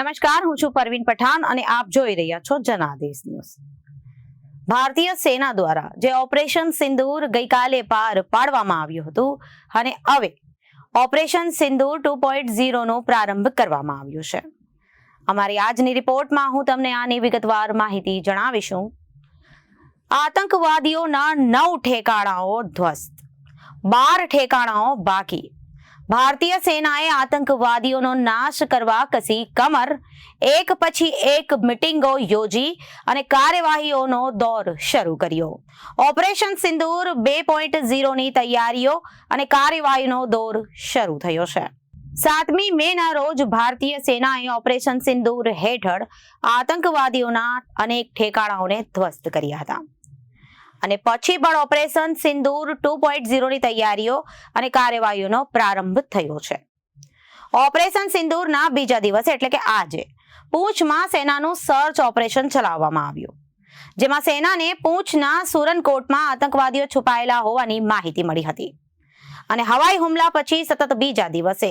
નમસ્કાર, હું છું પરવીન પઠાણ અને આપ જોઈ રહ્યા છો જનાદેશ ન્યૂઝ. ભારતીય સેના દ્વારા જે ઓપરેશન સિંદૂર ગઈકાલે પાર પાડવામાં આવ્યું હતું અને હવે ઓપરેશન સિંદૂર ટુ પોઈન્ટ ઝીરોનો પ્રારંભ કરવામાં આવ્યો છે. અમારી આજની રિપોર્ટમાં હું તમને આની વિગતવાર માહિતી જણાવીશું. આતંકવાદીઓના નવ ઠેકાણાઓ ધ્વસ્ત, બાર ઠેકાણાઓ બાકી ભારતીય સેનાએ આતંકવાદીઓનો નાશ કરવા કસી કમર, એક પછી એક મિટિંગો યોજી અને કાર્યવાહીઓનો દોર શરૂ કર્યો. ઓપરેશન સિંદૂર બે પોઈન્ટ ઝીરોની તૈયારીઓ અને કાર્યવાહીનો દોર શરૂ થયો છે. સાતમી મેના રોજ ભારતીય સેનાએ ઓપરેશન સિંદૂર હેઠળ આતંકવાદીઓના અનેક ઠેકાણાઓને ધ્વસ્ત કર્યા હતા. અને પછી પણ ઓપરેશન સિંદૂર ટુ પોઈન્ટ ઝીરોની તૈયારીઓ અને કાર્યવાહીઓનો પ્રારંભ થયો છે. ઓપરેશન સિંદૂરના બીજા દિવસે એટલે કે આજે પૂંછમાં સેનાનું સર્ચ ઓપરેશન ચલાવવામાં આવ્યું. જેમાં સેનાને પૂંછના સુરનકોટમાં આતંકવાદીઓ છુપાયેલા હોવાની માહિતી મળી હતી. અને હવાઈ હુમલા પછી સતત બીજા દિવસે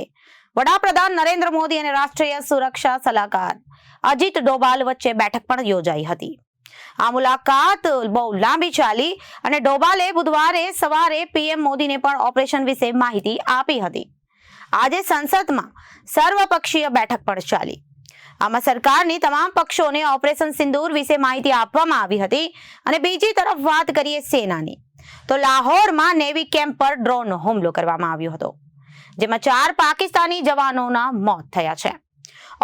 વડાપ્રધાન નરેન્દ્ર મોદી અને રાષ્ટ્રીય સુરક્ષા સલાહકાર અજીત ડોભાલ વચ્ચે બેઠક પણ યોજાઈ હતી. આ મુલાકાત બહુ લાંબી ચાલી અને ડોબાલે બુધવારે સવારે પીએમ મોદીને પણ ઓપરેશન વિશે માહિતી આપી હતી. આજે સંસદમાં સર્વપક્ષીય બેઠક પણ ચાલી. આમાં સરકારની તમામ પક્ષોને ઓપરેશન સિંદૂર વિશે માહિતી આપવામાં આવી હતી અને બીજી તરફ વાત કરીએ સેનાની. તો લાહોરમાં નેવી કેમ્પ પર ડ્રોન હુમલો કરવામાં આવ્યો હતો, જેમાં ચાર પાકિસ્તાની જવાનોના મોત થયા છે.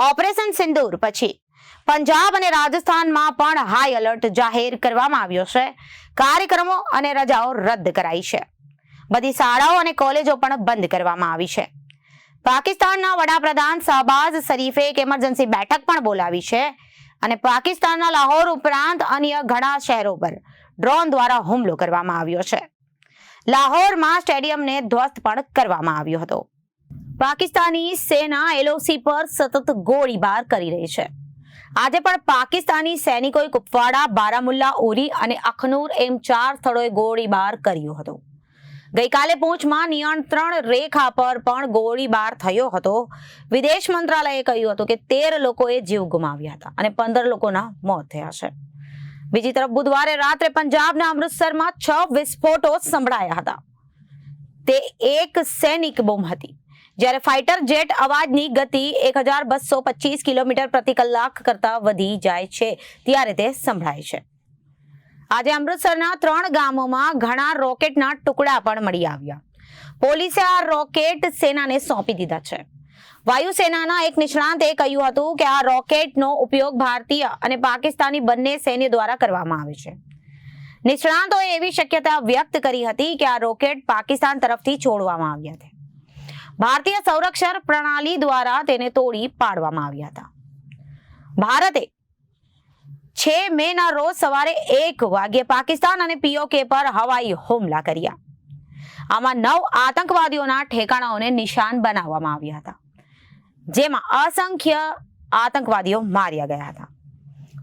ઓપરેશન સિંદૂર પછી પંજાબ અને રાજસ્થાનમાં પણ હાઈ એલર્ટ જાહેર કરવામાં આવ્યો છે. કાર્યક્રમો અને રજાઓ રદ કરાઈ છે. બધી શાળાઓ અને કોલેજો પણ બંધ કરવામાં આવી છે. પાકિસ્તાનના વડાપ્રધાન શાહબાઝ શરીફે એક એમરજન્સી બેઠક પણ બોલાવી છે અને પાકિસ્તાનના લાહોર ઉપરાંત અન્ય ઘણા શહેરો પર ડ્રોન દ્વારા હુમલો કરવામાં આવ્યો છે. લાહોરમાં સ્ટેડિયમને ધ્વસ્ત પણ કરવામાં આવ્યો હતો. પાકિસ્તાની સેના એલઓસી પર સતત ગોળીબાર કરી રહી છે. આજે પણ પાકિસ્તાની સૈનિકોએ કુપવાડા, બારામુલ્લા, ઉરી અને અખનૂર એમ ચાર સ્થળોએ ગોળીબાર કર્યો હતો. ગઈકાલે પૂંછમાં નિયંત્રણ રેખા પર પણ ગોળીબાર થયો હતો. વિદેશ મંત્રાલયે કહ્યું હતું કે તેર લોકોએ જીવ ગુમાવ્યા હતા અને પંદર લોકોના મોત થયા છે. બીજી તરફ બુધવારે રાત્રે પંજાબના અમૃતસરમાં છ વિસ્ફોટો સંભળાયા હતા. તે એક સૈનિક બોમ્બ હતી. જ્યારે ફાઇટર જેટ અવાજની ગતિ એક કિલોમીટર પ્રતિ કલાક કરતા વધી જાય છે, ત્યારે તે સંભળાય છે. આજે અમૃતસરના ત્રણ ગામોમાં ઘણા રોકેટના ટુકડા પણ મળી આવ્યા. પોલીસે આ રોકેટ સેનાને સોંપી દીધા છે. વાયુસેનાના એક નિષ્ણાંતે કહ્યું હતું કે આ રોકેટનો ઉપયોગ ભારતીય અને પાકિસ્તાની બંને સૈન્ય દ્વારા કરવામાં આવે છે. નિષ્ણાંતોએ એવી શક્યતા વ્યક્ત કરી હતી કે આ રોકેટ પાકિસ્તાન તરફથી છોડવામાં આવ્યા હતા ભારતીય સંરક્ષણ પ્રણાલી દ્વારા તેને તોડી પાડવામાં આવ્યા હતા. ભારતે છે મે ના રોજ સવારે એક વાગ્યે પાકિસ્તાન અને પીઓકે પર હવાઈ હુમલા કર્યા. આમાં નવ આતંકવાદીઓના ઠેકાણાઓને નિશાન બનાવવામાં આવ્યા હતા, જેમાં અસંખ્ય આતંકવાદીઓ માર્યા ગયા હતા.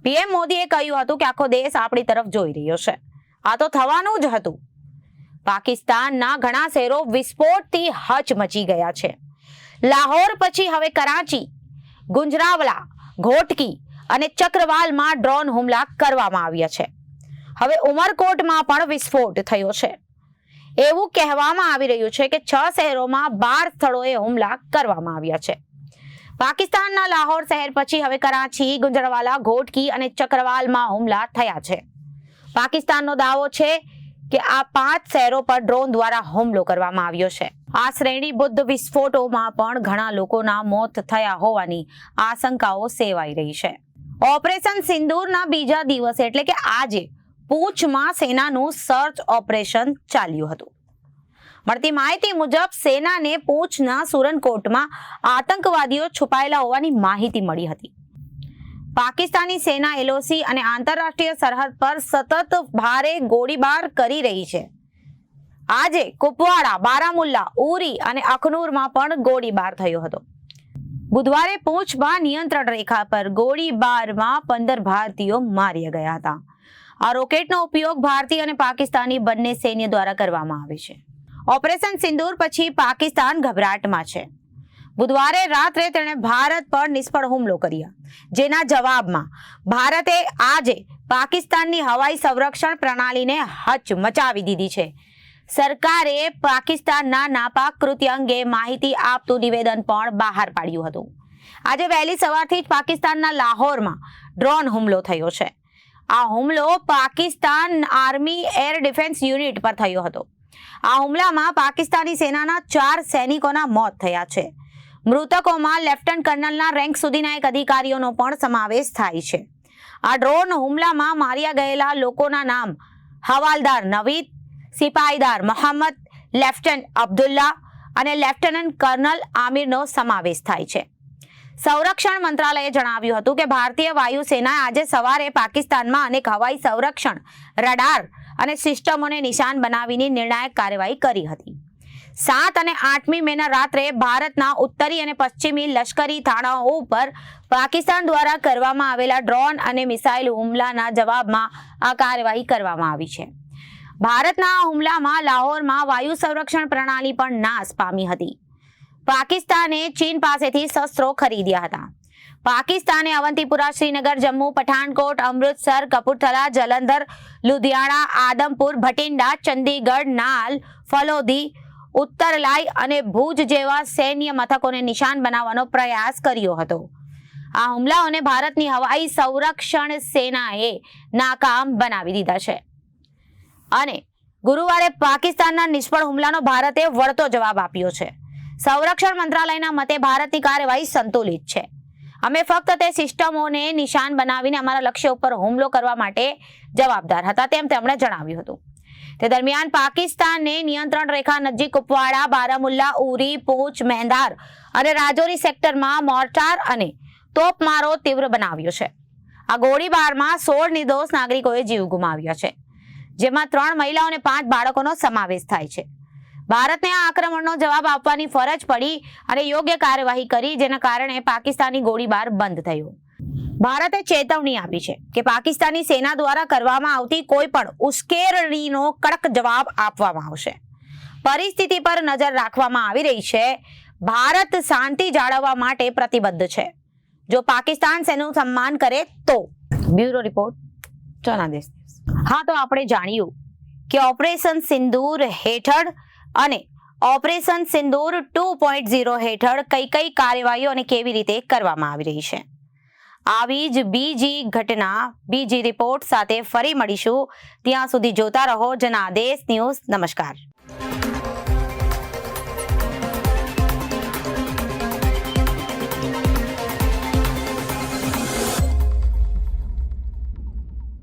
પીએમ મોદીએ કહ્યું હતું કે આખો દેશ આપણી તરફ જોઈ રહ્યો છે. આ તો થવાનું જ હતું. પાકિસ્તાનના ઘણા શહેરો વિસ્ફોટથી હચમચી ગયા છે. લાહોર પછી હવે કરાચી, ગુંજરાવલા, ઘોટકી અને ચક્રવાલમાં ડ્રોન હુમલા કરવામાં આવ્યા છે. હવે ઉમરકોટમાં પણ વિસ્ફોટ થયો છે. એવું કહેવામાં આવી રહ્યું છે કે છ શહેરોમાં બાર સ્થળોએ હુમલા કરવામાં આવ્યા છે. પાકિસ્તાનના લાહોર શહેર પછી હવે કરાચી, ગુંજરવાલા, ઘોટકી અને ચક્રવાલમાં હુમલા થયા છે. પાકિસ્તાનનો દાવો છે કે આ પાંચ શહેરો પર ડ્રોન દ્વારા હુમલો કરવામાં આવ્યો છે. આ શ્રેણીબદ્ધ વિસ્ફોટોમાં પણ ઘણા લોકોના મોત થયા હોવાની આશંકાઓ સેવાઈ રહી છે. ઓપરેશન સિંદૂરના બીજા દિવસે એટલે કે આજે પૂંછમાં સેનાનું સર્ચ ઓપરેશન ચાલ્યું હતું. મળતી માહિતી મુજબ સેનાને પૂંછના સુરનકોટમાં આતંકવાદીઓ છુપાયેલા હોવાની માહિતી મળી હતી. પાકિસ્તાની સેના એલઓસી અને આંતરરાષ્ટ્રીય સરહદ પર સતત ભારે ગોળીબાર કરી રહી છે. આજે કુપવાડા, બારામુલ્લા, ઉરી અને અખનૂરમાં પણ ગોળીબાર થયો હતો. બુધવારે પૂંછમાં નિયંત્રણ રેખા પર ગોળીબારમાં પંદર ભારતીયો માર્યા ગયા હતા. આ રોકેટનો ઉપયોગ ભારતીય અને પાકિસ્તાની બંને સૈન્ય દ્વારા કરવામાં આવે છે. ઓપરેશન સિંદૂર પછી પાકિસ્તાન ગભરાટમાં છે. બુધવારે રાત્રે તેણે ભારત પર નિષ્ફળ હુમલો કર્યા. જેના જવાબમાં ભારતે આજે પાકિસ્તાનની હવાઈ સંરક્ષણ પ્રણાલીને હચ મચાવી દીધી છે. સરકારે પાકિસ્તાનના નાપાક કૃત્ય અંગે માહિતી આપતું નિવેદન પણ બહાર પાડ્યું હતું. આજે વહેલી સવારથી જ પાકિસ્તાનના લાહોરમાં ડ્રોન હુમલો થયો છે. આ હુમલો Pakistan army air defence unit પર થયો હતો. આ હુમલામાં પાકિસ્તાની સેનાના ચાર સૈનિકોના મોત થયા છે. મૃતકોમાં લેફ્ટનન્ટ કર્નલના રેન્ક સુધીના અધિકારીઓનો પણ સમાવેશ થાય છે. આ ડ્રોન હુમલામાં માર્યા ગયેલા લોકોના નામ હવાલદાર નવીદ સિપાહીદાર મોહમ્મદ લેફ્ટનન્ટ અબ્દુલ્લા અને લેફ્ટનન્ટ કર્નલ આમિરનો સમાવેશ થાય છે. સંરક્ષણ મંત્રાલયે જણાવ્યું હતું કે ભારતીય વાયુસેનાએ આજે સવારે પાકિસ્તાનમાં અનેક હવાઈ સંરક્ષણ, રડાર અને સિસ્ટમોને નિશાન બનાવીને નિર્ણાયક કાર્યવાહી કરી હતી. સાત અને આઠમી મેના રાત્રે ભારતના ઉત્તરી અને પશ્ચિમી લશ્કરી થાણાઓ ઉપર પાકિસ્તાન દ્વારા કરવામાં આવેલા ડ્રોન અને મિસાઇલ હુમલાના જવાબમાં આ કાર્યવાહી કરવામાં આવી છે. ભારતના આ હુમલામાં લાહોરમાં વાયુ સંરક્ષણ પ્રણાલી પણ નાશ પામી હતી. પાકિસ્તાને ચીન પાસેથી શસ્ત્રો ખરીદ્યા હતા. પાકિસ્તાને અવંતીપુરા, શ્રીનગર, જમ્મુ પઠાણકોટ અમૃતસર, કપૂરથલા, જલંધર, લુધિયાણા, આદમપુર, ભટિંડા, ચંદીગઢ, નાલ, ફલોદી ઉત્તરલાઈ અને ભુજ જેવા સૈન્ય મથકોને નિશાન બનાવવાનો પ્રયાસ કર્યો હતો. આ હુમલાઓને ભારતની હવાઈ સંરક્ષણ સેનાએ નાકામ બનાવી દીધા છે. અને ગુરુવારે પાકિસ્તાનના નિષ્ફળ હુમલાનો ભારતે વળતો જવાબ આપ્યો છે. સંરક્ષણ મંત્રાલયના મતે ભારતની કાર્યવાહી સંતુલિત છે. અમે ફક્ત તે સિસ્ટમોને નિશાન બનાવીને અમારા લક્ષ્ય ઉપર હુમલો કરવા માટે જવાબદાર હતા તેમ તેમણે જણાવ્યું હતું. તે દરમિયાન પાકિસ્તાને નિયંત્રણ રેખા નજીક કુપવાડા બારામુલ્લા, ઉરી પૂંચ મહેંદાર અને રાજૌરી સેક્ટરમાં મોર્ટાર અને તોપમારો તીવ્ર બનાવ્યો છે. આ ગોળીબારમાં સોળ નિર્દોષ નાગરિકોએ જીવ ગુમાવ્યા છે, જેમાં ત્રણ મહિલાઓ અને પાંચ બાળકોનો સમાવેશ થાય છે. ભારતને આ આક્રમણનો જવાબ આપવાની ફરજ પડી અને યોગ્ય કાર્યવાહી કરી, જેના કારણે પાકિસ્તાની ગોળીબાર બંધ થયો. ભારતે ચેતવણી આપી છે કે પાકિસ્તાની સેના દ્વારા કરવામાં આવતી કોઈ પણ ઉશ્કેરણીનો કડક જવાબ આપવામાં આવશે. પરિસ્થિતિ પર નજર રાખવામાં આવી રહી છે. ભારત શાંતિ જાળવવા માટે પ્રતિબદ્ધ છે. જો પાકિસ્તાન સેનું સન્માન કરે તો. બ્યુરો રિપોર્ટ ચનાદેશ હા તો આપણે જાણ્યું કે ઓપરેશન સિંદૂર હેઠળ અને ઓપરેશન સિંદૂર ટુ પોઈન્ટ ઝીરો હેઠળ કઈ કઈ કાર્યવાહીઓ અને કેવી રીતે કરવામાં આવી રહી છે. આવી જ બીજી ઘટના, બીજી રિપોર્ટ સાથે ફરી મળીશું. ત્યાં સુધી જોતા રહો જનાદેશ ન્યૂઝ. નમસ્કાર.